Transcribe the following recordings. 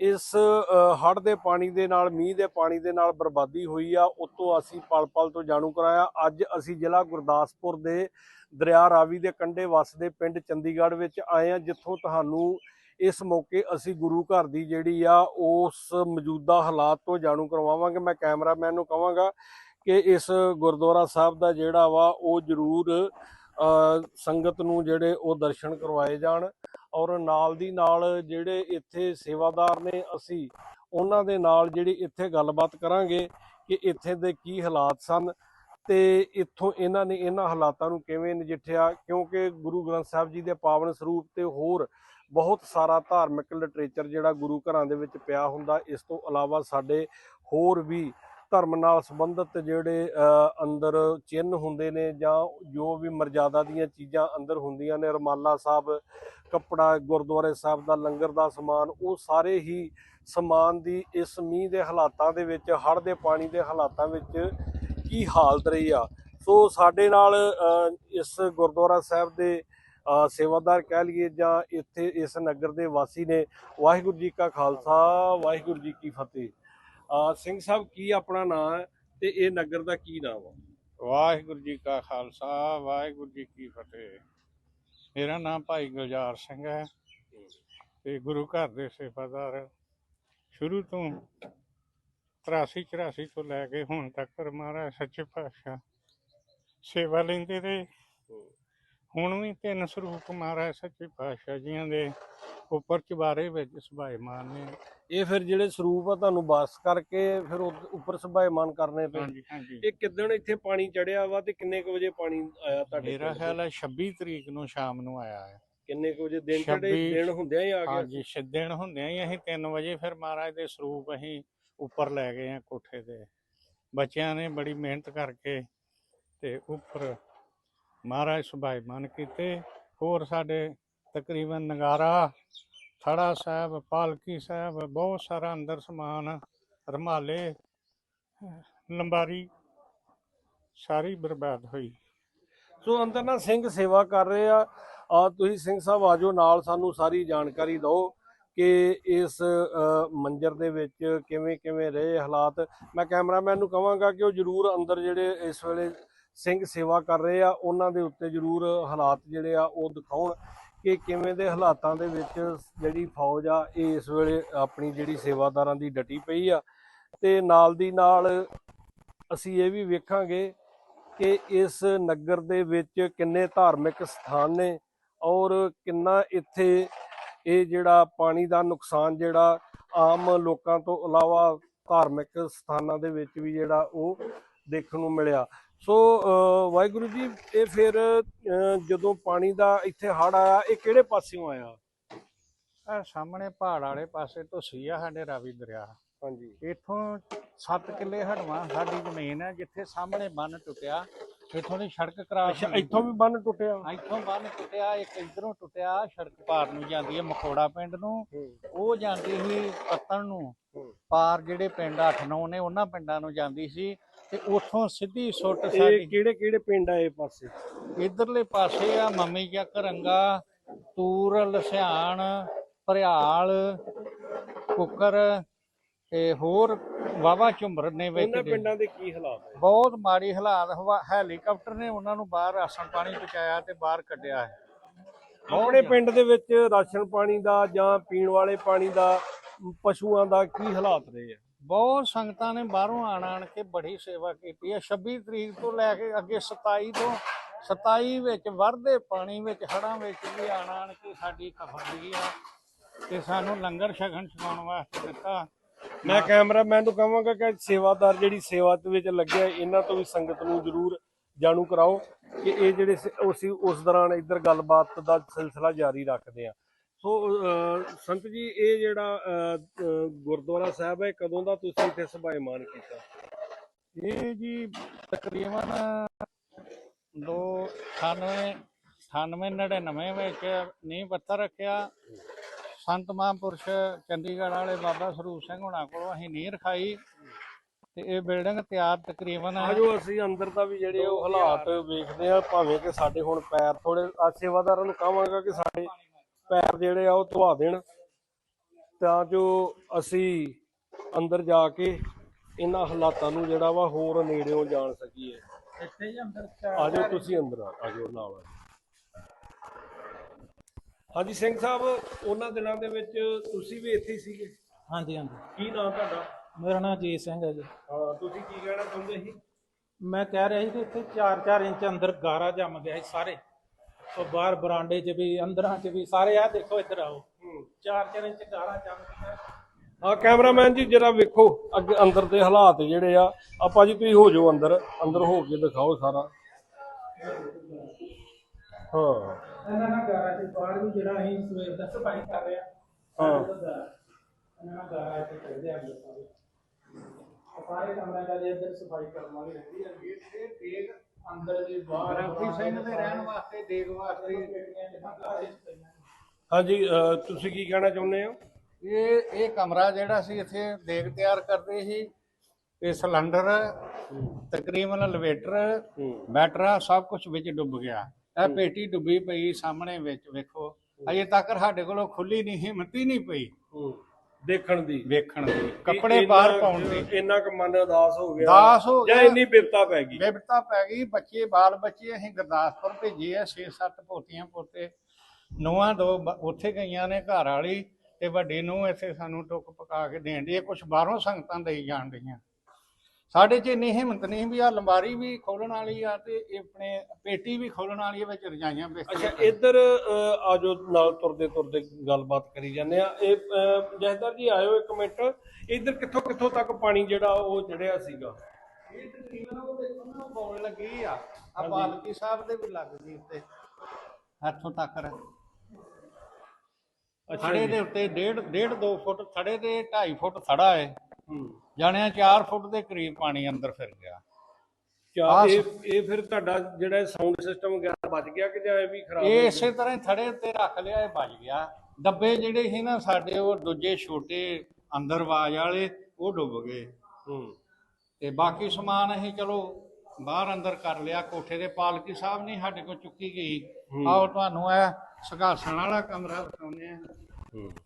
ਇਸ ਹੜ੍ਹ ਦੇ ਪਾਣੀ ਦੇ ਨਾਲ, ਮੀਂਹ ਦੇ ਪਾਣੀ ਦੇ ਨਾਲ ਬਰਬਾਦੀ ਹੋਈ ਆ, ਉਤੋਂ ਅਸੀਂ ਪਲ-ਪਲ ਤੋਂ ਜਾਣੂ ਕਰਾਇਆ। ਅੱਜ ਅਸੀਂ ਜ਼ਿਲ੍ਹਾ ਗੁਰਦਾਸਪੁਰ ਦੇ ਦਰਿਆ ਰਾਵੀ ਦੇ ਕੰਢੇ ਵਸਦੇ ਪਿੰਡ ਚੰਡੀਗੜ੍ਹ ਵਿੱਚ ਆਏ ਆ ਜਿੱਥੋਂ ਤੁਹਾਨੂੰ ਇਸ ਮੌਕੇ ਅਸੀਂ ਗੁਰੂ ਘਰ ਦੀ ਜਿਹੜੀ ਆ, ਉਸ ਮੌਜੂਦਾ ਹਾਲਾਤ ਤੋਂ ਜਾਣੂ ਕਰਵਾਵਾਂਗੇ। ਮੈਂ ਕੈਮਰਾਮੈਨ ਨੂੰ ਕਹਾਂਗਾ ਕਿ ਇਸ ਗੁਰਦੁਆਰਾ ਸਾਹਿਬ ਦਾ ਜਿਹੜਾ ਵਾ, ਉਹ ਜ਼ਰੂਰ ਸੰਗਤ ਨੂੰ ਜਿਹੜੇ ਉਹ ਦਰਸ਼ਨ ਕਰਵਾਏ ਜਾਣ। ਔਰ ਨਾਲ ਦੀ ਨਾਲ ਜਿਹੜੇ ਇੱਥੇ ਸੇਵਾਦਾਰ ਨੇ ਅਸੀਂ, ਉਹਨਾਂ ਦੇ ਨਾਲ ਜਿਹੜੀ ਇੱਥੇ ਗੱਲਬਾਤ ਕਰਾਂਗੇ ਕਿ ਇੱਥੇ ਦੇ ਕੀ ਹਾਲਾਤ ਸਨ ਤੇ ਇੱਥੋਂ ਇਹਨਾਂ ਨੇ ਇਹਨਾਂ ਹਾਲਾਤਾਂ ਨੂੰ ਕਿਵੇਂ ਨਜਿੱਠਿਆ, ਕਿਉਂਕਿ ਗੁਰੂ ਗ੍ਰੰਥ ਸਾਹਿਬ ਜੀ ਦੇ ਪਾਵਨ ਸਰੂਪ ਤੇ ਹੋਰ ਬਹੁਤ ਸਾਰਾ ਧਾਰਮਿਕ ਲਿਟਰੇਚਰ ਜਿਹੜਾ ਗੁਰੂ ਘਰਾਂ ਦੇ ਵਿੱਚ ਪਿਆ ਹੁੰਦਾ, ਇਸ ਤੋਂ ਇਲਾਵਾ ਸਾਡੇ ਹੋਰ ਵੀ ਧਰਮ ਨਾਲ ਸੰਬੰਧਿਤ ਜਿਹੜੇ ਅੰਦਰ ਚਿੰਨ੍ਹ ਹੁੰਦੇ ਨੇ ਜਾਂ ਜੋ ਵੀ ਮਰਜ਼ਾਦਾ ਦੀਆਂ ਚੀਜ਼ਾਂ ਅੰਦਰ ਹੁੰਦੀਆਂ ਨੇ, ਰਮਾਲਾ ਸਾਹਿਬ, ਕੱਪੜਾ, ਗੁਰਦੁਆਰੇ ਸਾਹਿਬ ਦਾ ਲੰਗਰ ਦਾ ਸਮਾਨ, ਉਹ ਸਾਰੇ ਹੀ ਸਮਾਨ ਦੀ ਇਸ ਮੀਂਹ ਦੇ ਹਾਲਾਤਾਂ ਦੇ ਵਿੱਚ, ਹੜ੍ਹ ਦੇ ਪਾਣੀ ਦੇ ਹਾਲਾਤਾਂ ਵਿੱਚ ਕੀ ਹਾਲਤ ਰਹੀ ਆ। ਸੋ ਸਾਡੇ ਨਾਲ ਇਸ ਗੁਰਦੁਆਰਾ ਸਾਹਿਬ ਦੇ ਸੇਵਾਦਾਰ ਕਹਿ ਲਈਏ ਜਾਂ ਇੱਥੇ ਇਸ ਨਗਰ ਦੇ ਵਾਸੀ ਨੇ, ਵਾਹਿਗੁਰੂ ਜੀ ਕਾ ਖਾਲਸਾ, ਵਾਹਿਗੁਰੂ ਜੀ ਕੀ ਫਤਿਹ। ਸਿੰਘ ਸਾਹਿਬ, ਕੀ ਆਪਣਾ ਨਾਮ ਹੈ ਤੇ ਇਹ ਨਗਰ ਦਾ ਕੀ ਨਾਮ ਆ? ਵਾਹਿਗੁਰੂ ਜੀ ਕਾ ਖਾਲਸਾ, ਵਾਹਿਗੁਰੂ ਜੀ ਕੀ ਫਤਿਹ। ਮੇਰਾ ਨਾਮ ਭਾਈ ਗੁਲਜ਼ਾਰ ਸਿੰਘ ਹੈ ਤੇ ਗੁਰੂ ਘਰ ਦੇ ਸੇਵਾਦਾਰ। ਸ਼ੁਰੂ ਤੋਂ 83 84 ਤੋਂ ਲੈ ਕੇ ਹੁਣ ਤੱਕ ਮਹਾਰਾਜ ਸੱਚੇ ਪਾਤਸ਼ਾਹ ਸੇਵਾ ਲੈਂਦੇ ਰਹੇ। ਹੁਣ ਵੀ ਤਿੰਨ ਸਰੂਪ ਮਹਾਰਾਜ ਸੱਚੇ ਪਾਤਸ਼ਾਹ ਜੀਆਂ ਦੇ ਉੱਪਰ ਚੁਬਾਰੇ ਵਿੱਚ ਸੁਭਾਏਮਾਨ ਨੇ। ਇਹ ਫਿਰ ਜਿਹੜੇ ਸਰੂਪ ਆ ਤੁਹਾਨੂੰ ਬਾਸ ਕਰਕੇ ਫਿਰ ਉੱਪਰ ਸਭਾਇਮਾਨ ਕਰਨੇ ਪਏ। ਹਾਂਜੀ ਇਹ ਕਿਦਣ ਇੱਥੇ ਪਾਣੀ ਚੜਿਆ ਵਾ ਤੇ ਕਿੰਨੇ ਕੁ ਵਜੇ ਪਾਣੀ ਆਇਆ ਤੁਹਾਡੇ ਮੇਰਾ? ਖਿਆਲ ਹੈ 26 ਤਰੀਕ ਨੂੰ ਸ਼ਾਮ ਨੂੰ ਆਇਆ ਹੈ ਕਿੰਨੇ ਕੁ ਵਜੇ ਦਿਨ ਚੜੇ ਛੱਬੀ- ਦਿਨ ਹੁੰਦਿਆਂ ਹੀ ਆ ਗਿਆ? ਹਾਂਜੀ ਛਿੱਦਣ ਹੁੰਦਿਆਂ ਹੀ ਅਸੀਂ 3 ਵਜੇ ਫਿਰ ਮਹਾਰਾਜ ਦੇ ਸਰੂਪ ਅਸੀਂ ਉੱਪਰ ਲੈ ਗਏ ਆ ਕੋਠੇ ਤੇ। ਬੱਚਿਆਂ ਨੇ ਬੜੀ ਮਿਹਨਤ ਕਰਕੇ ਤੇ ਉੱਪਰ ਮਹਾਰਾਜ ਸੁਭਾਈਮਾਨ ਕੀਤੇ। ਹੋਰ ਸਾਡੇ ਤਕਰੀਬਨ ਨਗਾਰਾ ਥੜਾ ਸਾਹਿਬ, ਪਾਲਕੀ ਸਾਹਿਬ, ਬਹੁਤ ਸਾਰਾ ਅੰਦਰ ਸਮਾਨ, ਰਮਾਲੇ, ਲੰਬਾਰੀ ਸਾਰੀ ਬਰਬਾਦ ਹੋਈ। ਸੋ ਅੰਦਰ ਨਾ ਸਿੰਘ ਸੇਵਾ ਕਰ ਰਹੇ ਆ। ਆ ਤੁਸੀਂ ਸਿੰਘ ਸਾਹਿਬ ਆਜੋ, ਨਾਲ ਸਾਨੂੰ ਸਾਰੀ ਜਾਣਕਾਰੀ ਦਿਓ ਕਿ ਇਸ ਮੰਜ਼ਰ ਦੇ ਵਿੱਚ ਕਿਵੇਂ ਕਿਵੇਂ ਰਹੇ ਹਾਲਾਤ। ਮੈਂ ਕੈਮਰਾਮੈਨ ਨੂੰ ਕਹਾਂਗਾ ਕਿ ਉਹ ਜਰੂਰ ਅੰਦਰ ਜਿਹੜੇ ਇਸ ਵੇਲੇ ਸਿੰਘ ਸੇਵਾ ਕਰ ਰਹੇ ਆ, ਉਹਨਾਂ ਦੇ ਉੱਤੇ ਜਰੂਰ ਹਾਲਾਤ ਜਿਹੜੇ ਆ ਉਹ ਦਿਖਾਉਣ। ਕਿ ਕਿਵੇਂ ਦੇ ਹਾਲਾਤਾਂ ਦੇ ਵਿੱਚ ਜਿਹੜੀ ਫੌਜ ਆ, ਇਹ ਇਸ ਵੇਲੇ ਆਪਣੀ ਜਿਹੜੀ ਸੇਵਾਦਾਰਾਂ ਦੀ ਡਟੀ ਪਈ ਆ। ਤੇ ਨਾਲ ਦੀ ਨਾਲ ਅਸੀਂ ਇਹ ਵੀ ਵੇਖਾਂਗੇ ਕਿ ਇਸ ਨਗਰ ਦੇ ਵਿੱਚ ਕਿੰਨੇ ਧਾਰਮਿਕ ਸਥਾਨ ਨੇ ਔਰ ਕਿੰਨਾ ਇੱਥੇ ਇਹ ਜਿਹੜਾ ਪਾਣੀ ਦਾ ਨੁਕਸਾਨ ਜਿਹੜਾ ਆਮ ਲੋਕਾਂ ਤੋਂ ਇਲਾਵਾ ਧਾਰਮਿਕ ਸਥਾਨਾਂ ਦੇ ਵਿੱਚ ਵੀ ਜਿਹੜਾ ਉਹ ਦੇਖਣ ਨੂੰ ਮਿਲਿਆ। ਸੋ ਵਾਹਿਗੁਰੂ ਜੀ ਇਹ ਫਿਰ ਜਦੋਂ ਪਾਣੀ ਦਾ ਇੱਥੇ ਹੜ ਆਇਆ ਇਹ ਕਿਹੜੇ ਪਾਸਿਓਂ ਆਇਆ? ਆ ਸਾਹਮਣੇ ਪਹਾੜ ਵਾਲੇ ਪਾਸੇ ਤੋਂ ਆ ਸਾਡੇ ਰਾਵੀ ਦਰਿਆ। ਹਾਂਜੀ। ਇੱਥੋਂ 7 ਕਿੱਲੇ ਹਟਵਾ ਸਾਡੀ ਜ਼ਮੀਨ ਹੈ ਜਿੱਥੇ ਸਾਹਮਣੇ ਬੰਨ ਟੁੱਟਿਆ। ਇੱਥੋਂ ਦੀ ਸੜਕ ਕਰਾਸ ਇੱਥੋਂ ਵੀ ਬੰਨ ਟੁੱਟਿਆ? ਇੱਥੋਂ ਬੰਨ ਟੁੱਟਿਆ ਇੱਕ ਇਧਰੋਂ ਟੁੱਟਿਆ ਸੜਕ ਪਾਰ ਨੂੰ ਜਾਂਦੀ ਹੈ ਮਖੋੜਾ ਪਿੰਡ ਨੂੰ। ਉਹ ਜਾਂਦੀ ਸੀ ਪੱਤਣ ਨੂੰ। ਪਾਰ ਜਿਹੜੇ ਪਿੰਡ 8-9 ਨੇ ਉਹਨਾਂ ਪਿੰਡਾਂ ਨੂੰ ਜਾਂਦੀ ਸੀ। ਤੇ ਉੱਥੋਂ ਸਿੱਧੀ ਸੁੱਟ ਇਹ ਸਾਡੀ। ਕਿਹੜੇ ਕਿਹੜੇ ਪਿੰਡ ਆ ਇਹ ਪਾਸੇ? ਇਧਰਲੇ ਪਾਸੇ ਆ ਮੰਮੀ ਚੱਕ ਰੰਗਾ ਤੂਰ ਲਸਿਆਣ ਭਰਿਆਲ ਕੁੱਕਰ ਤੇ ਹੋਰ ਵਾਵਾ ਝੁੰਮਰ ਨੇ ਵਿੱਚ ਉਹਨਾਂ ਦੇ। ਪਿੰਡਾਂ ਦੇ ਕੀ ਹਾਲਾਤ ਹੈ ਬਹੁਤ ਮਾੜੀ ਹਾਲਾਤ। ਹਵਾ ਹੈਲੀਕਾਪਟਰ ਨੇ ਉਹਨਾਂ ਨੂੰ ਬਾਹਰ ਰਾਸ਼ਨ ਪਾਣੀ ਪਹੁੰਚਾਇਆ ਤੇ ਬਾਹਰ ਕੱਢਿਆ ਹੈ। ਆਪਣੇ ਪਿੰਡ ਦੇ ਵਿੱਚ ਰਾਸ਼ਨ ਪਾਣੀ ਦਾ ਜਾਂ ਪੀਣ ਵਾਲੇ ਪਾਣੀ ਦਾ ਪਸ਼ੂਆਂ ਦਾ ਕੀ ਹਾਲਾਤ ਰਹੇ ਆ? ਬਹੁਤ ਸੰਗਤਾਂ ਨੇ ਬਾਹਰੋਂ ਆਣ ਆਣ ਕੇ ਬੜੀ ਸੇਵਾ ਕੀਤੀ ਹੈ। 26 ਤਰੀਕ ਤੋਂ ਲੈ ਕੇ ਅੱਗੇ 27 ਤੋਂ 27 ਵਿੱਚ ਵਰਦੇ ਪਾਣੀ ਵਿੱਚ ਹੜਾਂ ਵਿੱਚ ਵੀ ਆਣ ਆਣ ਕੇ ਸਾਡੀ ਖਬਰ ਲਈ ਆ ਤੇ ਸਾਨੂੰ ਲੰਗਰ ਛਕਣ ਛਕਾਉਣ ਵਾਸਤੇ ਦਿੱਤਾ। ਮੈਂ ਕੈਮਰਾਮੈਨ ਨੂੰ ਕਹਾਂਗਾ ਕਿ ਸੇਵਾਦਾਰ ਜਿਹੜੀ ਸੇਵਾ ਦੇ ਵਿੱਚ ਲੱਗਿਆ, ਇਹਨਾਂ ਤੋਂ ਵੀ ਸੰਗਤ ਨੂੰ ਜ਼ਰੂਰ ਜਾਣੂ ਕਰਾਓ ਕਿ ਇਹ ਜਿਹੜੇ ਸ- ਉਸ ਦੌਰਾਨ ਇੱਧਰ ਗੱਲਬਾਤ ਦਾ ਸਿਲਸਿਲਾ ਜਾਰੀ ਰੱਖਦੇ ਆ। ਸੋ ਸੰਤ ਜੀ ਇਹ ਜਿਹੜਾ ਗੁਰਦੁਆਰਾ ਸਾਹਿਬ ਹੈ ਕਦੋਂ ਦਾ ਤੁਸੀਂ ਇੱਥੇ ਸਭਾਇਮਾਨ ਕੀਤਾ? ਇਹ ਜੀ ਤਕਰੀਬਨ 2 98 98 99 ਵਿੱਚ ਨੀਂਹ ਪੱਥਰ ਰੱਖਿਆ। ਸੰਤ ਮਹਾਂਪੁਰਸ਼ ਚੰਡੀਗੜ੍ਹ ਵਾਲੇ ਬਾਬਾ ਸਰੂਪ ਸਿੰਘ ਹੁਣਾਂ ਕੋਲੋਂ ਅਸੀਂ ਨੀਂਹ ਰਖਾਈ ਤੇ ਇਹ ਬਿਲਡਿੰਗ ਤਿਆਰ ਤਕਰੀਬਨ ਆਜੋ ਅਸੀਂ ਅੰਦਰ ਦਾ ਵੀ ਜਿਹੜੇ ਉਹ ਹਾਲਾਤ ਵੇਖਦੇ ਆ ਭਾਵੇਂ ਕਿ ਸਾਡੇ ਹੁਣ ਪੈਰ ਥੋੜੇ ਸੇਵਾਦਾਰਾਂ ਨੂੰ ਕਹਾਂਗਾ ਕਿ ਸਾਡੇ ਪੈਰ ਜਿਹੜੇ ਆ ਉਹ ਧਵਾ ਦੇਣ। ਤਾਂ ਜੋ ਅਸੀਂ ਅੰਦਰ ਜਾ ਕੇ ਇਹਨਾਂ ਹਾਲਾਤਾਂ ਨੂੰ ਜਿਹੜਾ ਵਾ ਹੋਰ ਨੇੜਿਓਂ ਜਾਣ ਸਕੀਏ। ਇੱਥੇ ਹੀ ਅੰਦਰ ਆ ਜਾਓ ਤੁਸੀਂ ਅੰਦਰ ਆ ਜਾਓ ਨਾਲ ਆ। ਹਾਂਜੀ ਸਿੰਘ ਸਾਹਿਬ ਉਹਨਾਂ ਦਿਨਾਂ ਦੇ ਵਿੱਚ ਤੁਸੀਂ ਵੀ ਇੱਥੇ ਹੀ ਸੀਗੇ? ਹਾਂਜੀ ਹਾਂਜੀ। ਕੀ ਨਾਮ ਤੁਹਾਡਾ? ਮੇਰਾ ਨਾਮ ਜੀਤ ਸਿੰਘ ਹੈ ਜੀ। ਹਾਂ ਤੁਸੀਂ ਕੀ ਕਹਿਣਾ ਚਾਹੁੰਦੇ ਸੀ? ਮੈਂ ਕਹਿ ਰਿਹਾ ਸੀ ਕਿ ਇੱਥੇ 4-4 ਇੰਚ ਅੰਦਰ ਗਾਰਾ ਜੰਮ ਗਿਆ ਸੀ ਸਾਰੇ। ਉਹ ਬਾਹਰ ਬਰਾਂਡੇ 'ਚ ਵੀ ਅੰਦਰਾਂ 'ਚ ਵੀ ਸਾਰੇ ਆ ਦੇਖੋ ਇੱਧਰ ਆਓ। 4-4 ਇੰਚ ਗਾਰਾ ਗਿਆ ਆ ਕੈਮਰਾਮੈਨ ਜੀ ਜਰਾ ਵੇਖੋ ਅੱਗੇ ਅੰਦਰ ਦੇ ਹਾਲਾਤ ਜਿਹੜੇ ਆ ਆਪਾਂ ਜੀ ਤੁਸੀਂ ਹੋ ਜਾਓ ਅੰਦਰ ਅੰਦਰ ਹੋ ਕੇ ਦਿਖਾਓ ਸਾਰਾ। ਹਾਂ। ਇਹਨਾਂ ਨਾਲ ਗਾਰਾ 'ਚ ਬਾਹਰ ਵੀ ਜਿਹੜਾ ਅਸੀਂ ਸਵੇਰ ਦਾ ਸਫ਼ਾਈ ਕਰ ਰਹੇ ਆ ਹਾਂ। ਇਹਨਾਂ ਨਾਲ ਗਾਰਾ 'ਚ ਚੱਲਦੇ ਆ ਅੰਦਰ ਸਾਰੇ। ਸਾਰੇ ਕਮਰਿਆਂ ਦਾ ਜੇ ਇੱਧਰ ਸਫ਼ਾਈ ਕਰਨ ਵਾਲੀ ਰਹਿੰਦੀ ਹੈ ਇਹ ਦੇਖ ਅੰਦਰ ਦੇ ਬਾਹਰ ਗ੍ਰੰਥੀ ਸਿੰਘ ਦੇ ਰਹਿਣ ਵਾਸਤੇ ਦੇਖ ਵਾਸਤੇ। ਪੇਟੀਆਂ ਜਿਹਾ ਗਾਰੇ 'ਚ ਪਈਆਂ ਨੇ। ਹਾਂਜੀ ਅਹ ਤੁਸੀਂ ਕੀ ਕਹਿਣਾ ਚਾਹੁੰਦੇ ਹੋ? ਇਹ ਇਹ ਕਮਰਾ ਜਿਹੜਾ ਸੀ ਇੱਥੇ ਦੇਗ ਤਿਆਰ ਕਰਦੇ ਸੀ। ਇਹ ਸਿਲੰਡਰ ਤਕਰੀਬਨ ਲਵੇਟਰ ਬੈਟਰਾ ਸਭ ਕੁਝ ਵਿੱਚ ਡੁੱਬ ਗਿਆ। ਇਹ ਪੇਟੀ ਡੁੱਬੀ ਪਈ ਸਾਹਮਣੇ ਵਿੱਚ ਵੇਖੋ। ਅਜੇ ਤੱਕ ਸਾਡੇ ਕੋਲੋਂ ਖੁੱਲੀ ਨਹੀਂ ਹਿੰਮਤ ਹੀ ਨਹੀਂ ਪਈ। ਦੇਖਣ ਦੀ। ਵੇਖਣ ਦੀ ਕੱਪੜੇ ਬਾਹਰ ਪਾਉਣ ਦੀ। ਇੰਨਾ ਕੁ ਮਨ ਉਦਾਸ ਹੋ ਗਿਆ ਉਦਾਸ ਹੋ ਜਾਂ ਗਿਆ। ਇੰਨੀ ਬਿਪਤਾ ਪੈ ਗਈ। ਬਿਪਤਾ ਪੈ ਗਈ ਬੱਚੇ ਬਾਲ ਬੱਚੇ ਅਸੀਂ ਗੁਰਦਾਸਪੁਰ ਭੇਜੇ ਆ 6-7 ਪੋਤੀਆਂ ਪੋਤੇ। ਨੂੰਹਾਂ ਦੋ ਬ- ਉੱਥੇ ਗਈਆਂ ਨੇ ਘਰ ਵਾਲੀ ਤੇ ਵੱਡੀ ਨੂੰ ਇੱਥੇ ਸਾਨੂੰ ਟੁੱਕ ਪਕਾ ਕੇ ਦੇਣ ਦੀ। ਕੁਝ ਬਾਹਰੋਂ ਸੰਗਤਾਂ ਦੇਈ ਜਾਣ ਰਹੀਆਂ ਸਾਡੇ 'ਚ ਇੰਨੀ ਹਿੰਮਤ ਨਹੀਂ ਵੀ ਆ ਲੰਬਾਰੀ ਵੀ ਖੋਲਣ ਵਾਲੀ ਆ ਤੇ ਇਹ ਆਪਣੇ ਪੇਟੀ ਵੀ ਖੋਲਣ ਵਾਲੀ ਆ ਵਿੱਚ ਰਜਾਈਆਂ ਬਿਸਤਰੇ ਅੱਛਾ ਇੱਧਰ ਆਜੋ ਨਾਲ ਤੁਰਦੇ ਤੁਰਦੇ ਗੱਲਬਾਤ ਕਰੀ ਜਾਂਦੇ ਆ। ਇਹ ਅਹ, ਜਥੇਦਾਰ ਜੀ ਆਇਓ ਇੱਕ ਮਿੰਟ। ਇੱਧਰ ਕਿੱਥੋਂ ਕਿੱਥੋਂ ਤੱਕ ਪਾਣੀ ਜਿਹੜਾ ਉਹ ਚੜਿਆ ਸੀਗਾ? ਇਹ ਤਕਰੀਬਨ ਉਹ ਦੇਖੋ ਨਾ ਬੌਲ ਲੱਗੀ ਆ। ਆ ਪਾਲਕੀ ਸਾਹਿਬ ਦੇ ਵੀ ਲੱਗ ਗਈ ਉੱਤੇ। ਹੱਥੋਂ ਤੱਕ ਰ ਥੜੇ ਦੇ ਉੱਤੇ ਡੇਢ ਡੇਢ 2 ਫੁੱਟ ਥੜੇ ਦੇ 2.5 ਫੁੱਟ ਥੜਾ ਹੂੰ ਜਾਣਿਆ 4 ਫੁੱਟ ਦੇ ਕਰੀਬ ਪਾਣੀ ਅੰਦਰ ਫਿਰ ਗਿਆ। ਕਿਆ ਇਹ ਇਹ ਫਿਰ ਤੁਹਾਡਾ ਜਿਹੜਾ ਸਾਊਂਡ ਸਿਸਟਮ ਵਗੈਰਾ ਬਚ ਗਿਆ ਕਿ ਜਾਂ ਇਹ ਵੀ ਖਰਾਬ ਇਹ? ਇਸੇ ਤਰ੍ਹਾਂ ਹੀ ਥੜੇ ਉੱਤੇ ਰੱਖ ਲਿਆ ਇਹ ਬਚ ਗਿਆ। ਡੱਬੇ ਜਿਹੜੇ ਸੀ ਨਾ ਸਾਡੇ ਉਹ ਦੂਜੇ ਛੋਟੇ ਅੰਦਰ ਆਵਾਜ਼ ਵਾਲੇ ਉਹ ਡੁੱਬ ਗਏ। ਹੂੰ। ਤੇ ਬਾਕੀ ਸਮਾਨ ਅਸੀਂ ਚਲੋ ਬਾਹਰ ਅੰਦਰ ਕਰ ਲਿਆ ਕੋਠੇ ਦੇ ਪਾਲਕੀ ਸਾਹਿਬ ਨਹੀਂ ਸਾਡੇ ਕੋਲ ਚੁੱਕੀ ਗਈ। ਆਓ ਤੁਹਾਨੂੰ ਇਹ ਸੁਘਾਸਣ ਵਾਲਾ ਕਮਰਾ ਦਿਖਾਉਂਦੇ ਆ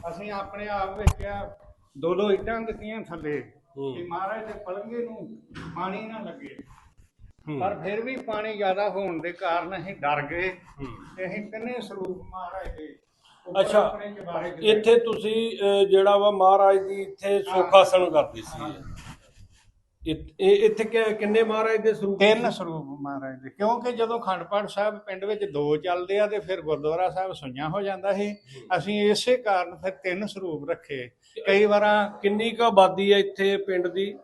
ਅਸੀਂ ਆਪਣੇ ਆਪ ਵੇਖਿਆ ਦੋ ਦੋ ਇੱਟਾਂ ਦਿੱਤੀਆਂ ਥੱਲੇ ਹੂੰ। ਕਿ ਮਹਾਰਾਜ ਦੇ ਪਲੰਗੇ ਨੂੰ ਪਾਣੀ ਨਾ ਲੱਗੇ ਹੂੰ। ਪਰ ਫਿਰ ਵੀ ਪਾਣੀ ਜ਼ਿਆਦਾ ਹੋਣ ਦੇ ਕਾਰਨ ਅਸੀਂ ਡਰ ਗਏ ਹੂੰ। ਤੇ ਅਸੀਂ ਤਿੰਨੇ ਸਰੂਪ ਮਹਾਰਾਜ ਦੇ ਉੱਪਰ ਅੱਛਾ ਆਪਣੇ ਚੁਬਾਰੇ ਕੀਤੇ। ਇੱਥੇ ਤੁਸੀਂ ਅਹ, ਜਿਹੜਾ ਵਾ ਮਹਾਰਾਜ ਦੀ ਇੱਥੇ ਸੁਖਾਸਣ ਕਰਦੇ ਸੀ ਇਹ ਇੱਥੇ ਕਿ- ਕਿੰਨੇ ਮਹਾਰਾਜ ਦੇ ਸਰੂਪ ਤਿੰਨ ਸਰੂਪ ਮਹਾਰਾਜ ਦੇ। ਕਿਉਂਕਿ ਜਦੋਂ ਖੰਡ ਪਾਠ ਸਾਹਿਬ ਪਿੰਡ ਵਿੱਚ ਦੋ ਚੱਲਦੇ ਆ ਤੇ ਫਿਰ ਗੁਰਦੁਆਰਾ ਸਾਹਿਬ ਸੁਈਆਂ ਹੋ ਜਾਂਦਾ ਸੀ ਅਸੀਂ ਇਸੇ ਕਾਰਨ ਫਿਰ ਤਿੰਨ ਸਰੂਪ ਰੱਖੇ। ਕਈ ਵਾਰਾਂ ਕਿੰਨੀ ਕੁ ਆਬਾਦੀ ਹੈ ਇੱਥੇ ਪਿੰਡ ਦੀ?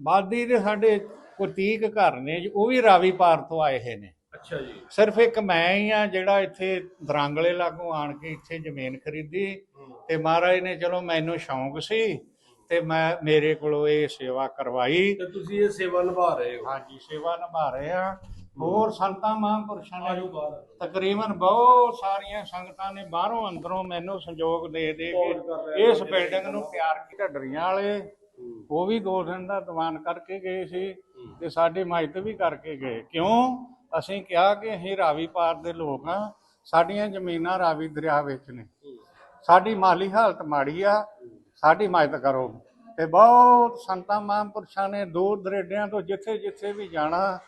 ਬਾਦੀ ਦੇ ਸਾਡੇ ਕੋਈ 30 ਕੁ ਘਰ ਨੇ ਜੀ, ਉਹ ਵੀ ਰਾਵੀ ਪਾਰ ਤੋਂ ਆਏ ਹੋਏ ਨੇ। ਅੱਛਾ ਜੀ। ਸਿਰਫ ਇੱਕ ਮੈਂ ਹੀ ਆ ਜਿਹੜਾ ਇੱਥੇ ਦਰਾਂਗਲੇ ਲਾਗੋਂ ਆਣ ਕੇ ਇੱਥੇ ਜ਼ਮੀਨ ਖਰੀਦੀ ਤੇ ਮਹਾਰਾਜ ਨੇ ਚਲੋ ਮੈਨੂੰ ਸ਼ੌਂਕ ਸੀ ਤੇ ਮੈਂ ਮੇਰੇ ਕੋਲੋਂ ਇਹ ਸੇਵਾ ਕਰਵਾਈ। ਤੇ ਤੁਸੀਂ ਇਹ ਸੇਵਾ ਨਿਭਾ ਰਹੇ ਹੋ। ਹਾਂਜੀ ਸੇਵਾ ਨਿਭਾ ਰਹੇ ਆ ਹੋਰ ਸੰਤਾਂ ਮਹਾਂਪੁਰਸ਼ਾਂ ਨੇ ਤਕਰੀਬਨ ਬਹੁਤ ਸਾਰੀਆਂ ਸੰਗਤਾਂ ਨੇ ਬਾਹਰੋਂ ਅੰਦਰੋਂ ਮੈਨੂੰ ਸੰਯੋਗ ਦੇ ਦੇ ਕੇ ਇਸ ਬਿਲਡਿੰਗ ਨੂੰ ਤਿਆਰ ਕੀਤਾ ਢੱਡਰੀਆਂ ਵਾਲੇ ਉਹ ਵੀ ਦੋ ਦਿਨ ਦਾ ਦੀਵਾਨ ਕਰਕੇ ਗਏ ਸੀ ਤੇ ਸਾਡੇ ਮਾਇਤ ਵੀ ਕਰਕੇ ਗਏ। ਕਿਉਂ? ਅਸੀਂ ਕਿਹਾ ਕਿ ਅਸੀਂ ਰਾਵੀ ਪਾਰ ਦੇ ਲੋਕ ਆ ਸਾਡੀਆਂ ਜ਼ਮੀਨਾਂ ਰਾਵੀ ਦਰਿਆ ਵਿੱਚ ਨੇ। ਸਾਡੀ ਮਾਲੀ ਹਾਲਤ ਮਾੜੀ ਆ। ਸਾਡੀ ਮਦਦ ਕਰੋ। ਤੇ ਬਹੁਤ ਸੰਤਾਂ, ਮਹਾਂਪੁਰਸ਼ਾਂ ਨੇ ਦੂਰ ਦਰੇਡਿਆਂ ਤੋਂ ਜਿੱਥੇ ਜਿੱਥੇ ਵੀ ਜਾਣਾ,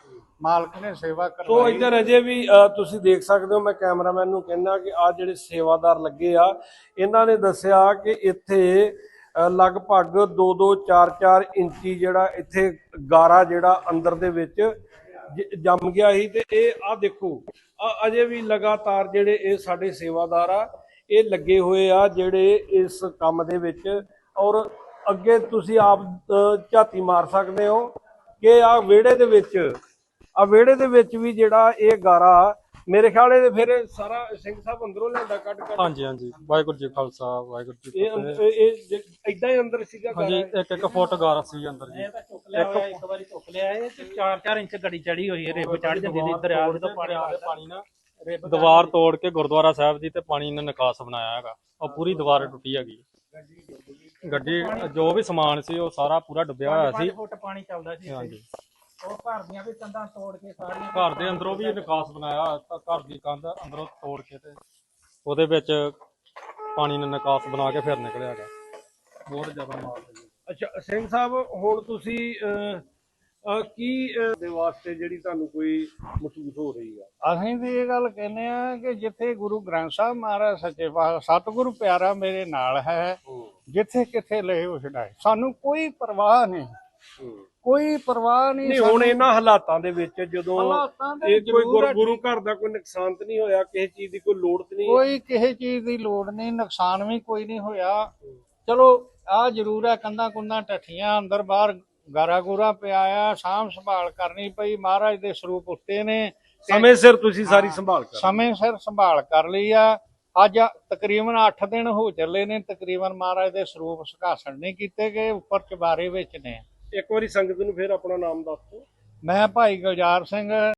ਮਾਲਕ ਨੇ ਸੇਵਾ ਸੋ ਇੱਧਰ ਅਜੇ ਵੀ ਤੁਸੀਂ ਦੇਖ ਸਕਦੇ ਹੋ, ਮੈਂ ਕੈਮਰਾਮੈਨ ਨੂੰ ਕਹਿੰਦਾ ਕਿ ਆ ਜਿਹੜੇ ਸੇਵਾਦਾਰ ਲੱਗੇ ਆ, ਇਹਨਾਂ ਨੇ ਦੱਸਿਆ ਕਿ ਇੱਥੇ ਲਗਭਗ 2-2 4-4 ਇੰਚੀ ਜਿਹੜਾ ਇੱਥੇ ਗਾਰਾ ਜਿਹੜਾ ਅੰਦਰ ਦੇ ਵਿੱਚ ਜੰਮ ਗਿਆ ਸੀ ਤੇ ਇਹ ਆ ਦੇਖੋ ਆ ਅਜੇ ਵੀ ਲਗਾਤਾਰ ਜਿਹੜੇ ਇਹ ਸਾਡੇ ਸੇਵਾਦਾਰ ਆ ਇਹ ਲੱਗੇ ਹੋਏ ਆ ਜਿਹੜੇ ਇਸ ਕੰਮ ਦੇ ਵਿੱਚ ਔਰ ਅੱਗੇ ਤੁਸੀਂ ਆਪ ਝਾਤੀ ਮਾਰ ਸਕਦੇ ਹੋ ਕਿ ਆ ਵਿਹੜੇ ਦੇ ਵਿੱਚ ਆ ਵਿਹੜੇ ਦੇ ਵਿੱਚ ਵੀ ਜਿਹੜਾ ਇਹ ਗਾਰਾ ਮੇਰੇ ਖਿਆਲ ਇਹ ਫਿਰ ਸਾਰਾ ਸਿੰਘ ਸਾਹਿਬ ਅੰਦਰੋਂ ਲਿਆਂਦਾ ਕੱਢ ਕੱਢ ਹਾਂਜੀ ਹਾਂਜੀ। ਵਾਹਿਗੁਰੂ ਜੀ ਕਾ ਖਾਲਸਾ ਵਾਹਿਗੁਰੂ ਜੀ ਕੀ ਇਹ ਇਹ ਇਦਾਂ ਹੀ ਅੰਦਰ ਸੀਗਾ ਗਾਰਾ? ਹਾਂਜੀ ਇੱਕ ਇੱਕ ਫੁੱਟ ਗਾਰਾ ਸੀ ਅੰਦਰ ਜੀ। ਇੱਕ ਵਾਰੀ ਚੁੱਕ ਲਿਆ ਇਹ ਤੇ 4-4 ਇੰਚ ਗੜੀ ਚੜੀ ਹੋਈ ਹੈ ਰਿਬ ਚੜ ਜਾਂਦੀ ਸੀ ਦਰਿਆ ਜਦੋਂ ਪਾਣੀ ਨਾ ਦੀਵਾਰ ਤੋੜ ਕੇ ਗੁਰਦੁਆਰਾ ਸਾਹਿਬ ਦੀ ਤੇ ਪਾਣੀ ਨੇ ਨਿਕਾਸ ਬਣਾਇਆ ਹੈਗਾ। ਉਹ ਪੂਰੀ ਦੀਵਾਰ ਟੁੱਟੀ ਹੈਗੀ। ਗੱਡੀ ਜੋ ਵੀ ਸਮਾਨ ਸੀ ਉਹ ਸਾਰਾ ਪੂਰਾ ਡੁੱਬਿਆ ਹੋਇਆ ਸੀ। 5 ਫੁੱਟ ਪਾਣੀ ਚੱਲਦਾ ਸੀ। ਹਾਂਜੀ। ਉਹ ਘਰ ਦੀਆਂ ਵੀ ਕੰਧਾਂ ਤੋੜ ਕੇ ਸਾਰੀਆਂ ਘਰ ਦੇ ਅੰਦਰੋਂ ਵੀ ਨਿਕਾਸ ਬਣਾਇਆ ਹੋਇਆ ਤਾਂ ਘਰ ਦੀ ਕੰਧ ਅੰਦਰੋਂ ਤੋੜ ਕੇ ਤੇ ਉਹਦੇ ਵਿੱਚ ਪਾਣੀ ਨੇ ਨਿਕਾਸ ਬਣਾ ਕੇ ਫਿਰ ਨਿਕਲਿਆ ਹੈਗਾ। ਬਹੁਤ ਜ਼ਿਆਦਾ ਮਾਰ ਅੱਛਾ ਸਿੰਘ ਸਾਹਿਬ ਹੁਣ ਤੁਸੀਂ ਕੀ ਦੇ ਵਾਸਤੇ ਜਿਹੜੀ ਤੁਹਾਨੂੰ ਕੋਈ ਮਹਿਸੂਸ ਹੋ ਰਹੀ ਆ? ਅਸੀਂ ਵੀ ਇਹ ਗੱਲ ਕਹਿੰਦੇ ਆ ਕਿ ਜਿੱਥੇ ਗੁਰੂ ਗ੍ਰੰਥ ਸਾਹਿਬ ਮਹਾਰਾਜ ਸੱਚੇ ਪਾਤਸ਼ਾਹ ਸਤਿਗੁਰੂ ਪਿਆਰਾ ਮੇਰੇ ਨਾਲ ਹੈ ਜਿੱਥੇ ਕਿੱਥੇ ਲਏ ਉਸ ਛਡਾਏ ਸਾਨੂੰ ਕੋਈ ਪਰਵਾਹ ਨਹੀਂ। ਕੋਈ ਪਰਵਾਹ ਨਹੀਂ ਹੁਣ ਇਹਨਾਂ ਹਾਲਾਤਾਂ ਦੇ ਵਿੱਚ ਜਦੋਂ ਇਹ ਕੋਈ ਗੁਰੂ ਘਰ ਦਾ ਕੋਈ ਨੁਕਸਾਨ ਤਾਂ ਨਹੀਂ ਹੋਇਆ? ਕਿਸੇ ਚੀਜ਼ ਦੀ ਕੋਈ ਲੋੜ ਤਾਂ ਨਹੀਂ? ਕੋਈ ਕਿਸੇ ਚੀਜ਼ ਦੀ ਲੋੜ ਨਹੀਂ ਨੁਕਸਾਨ ਵੀ ਕੋਈ ਨਹੀਂ ਹੋਇਆ। ਚਲੋ ਆ ਜ਼ਰੂਰ ਹੈ ਕੰਧਾਂ ਕੁੰਧਾਂ ਟੱਠੀਆਂ ਅੰਦਰ ਬਾਹਰ ਗਾਰਾ ਗੂਰਾ ਪਿਆ ਆ ਸਾਂਭ ਸੰਭਾਲ ਕਰਨੀ ਪਈ। ਮਹਾਰਾਜ ਦੇ ਸਰੂਪ ਉੱਤੇ ਨੇ ਸਮੇਂ ਸਿਰ ਤੁਸੀਂ ਸਾਰੀ ਸੰਭਾਲ ਕਰ ਸਮੇਂ ਸਿਰ ਸੰਭਾਲ ਕਰ ਲਈ ਆ। ਅੱਜ ਤਕਰੀਬਨ 8 ਦਿਨ ਹੋ ਚੱਲੇ ਨੇ ਤਕਰੀਬਨ ਮਹਾਰਾਜ ਦੇ ਸਰੂਪ ਸੁਖਾਸਣ ਨਹੀਂ ਕੀਤੇ ਗਏ ਉੱਪਰ ਚਬਾਰੇ ਵਿੱਚ ਨੇ। ਇੱਕ ਵਾਰੀ ਸੰਗਤ ਨੂੰ ਫਿਰ ਆਪਣਾ ਨਾਮ ਦੱਸ ਦਿਓ। ਮੈਂ ਭਾਈ ਗੁਲਜ਼ਾਰ ਸਿੰਘ